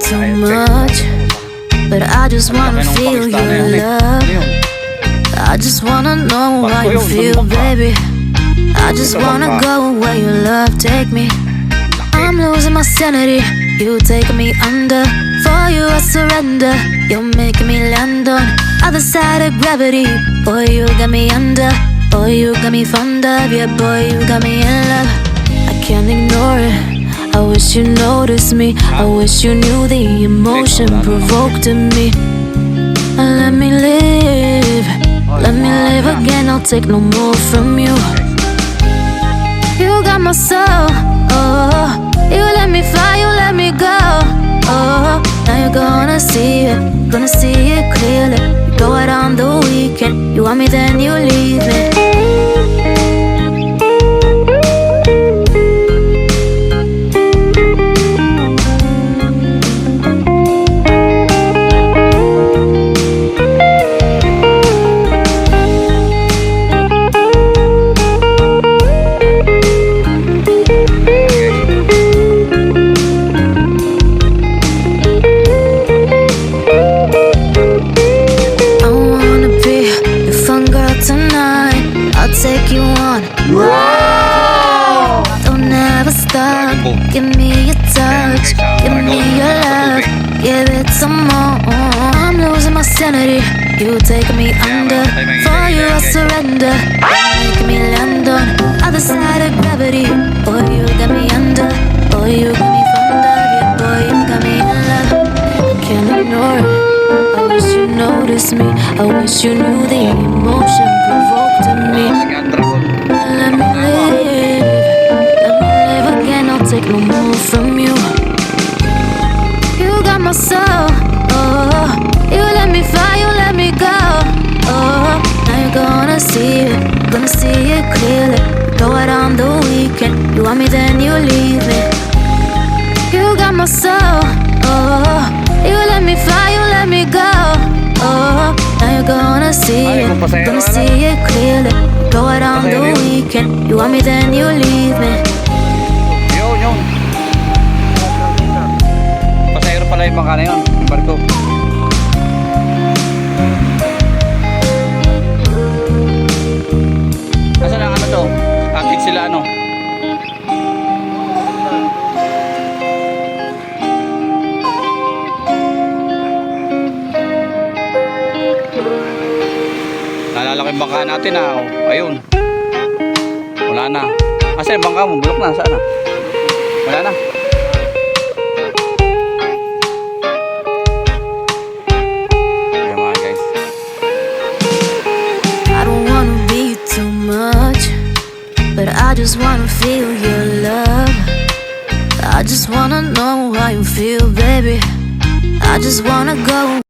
too much, but I just wanna feel your love. I just wanna know how you feel, baby. I just wanna go where your love take me. I'm losing my sanity, you take me under. For you, I surrender. You're making me land on other side of gravity. Boy, you got me under. Boy, you got me fond of. Yeah, boy, you got me in love. I can't ignore it. I wish you noticed me. I wish you knew the emotion provoked in me. Let me live. Let me live again. I'll take no more from you. You got my soul. See it. Gonna see it stop. Give me your touch. Give me your love. Give it some more. I'm losing my sanity. You take me under. For you, I surrender. Make me land on other side of gravity. Boy, you got me under. Boy, you got me fond of. Yeah, boy, you got me in love. I can't ignore it. I wish you noticed me. I wish you knew the emotion provoked in me. My soul. Oh, you let me fly. You let me go. Oh, now you're gonna see it. Gonna see it clearly. Go out on the weekend. You want me, then you leave me. You got my soul. Oh, you let me fly, you let me go. Oh, now you're gonna see it, gonna see it clearly. Go out on the weekend. You want me, then you leave me. Bangka na yun, yung barko. Asan ang ano to? Akit sila ano? Yung bangka natin ah. Oh, ayun. Wala na. Asa yung bangka mo? Bulok na. Saan na? Wala na. Just wanna feel your love. I just wanna know how you feel, baby. I just wanna go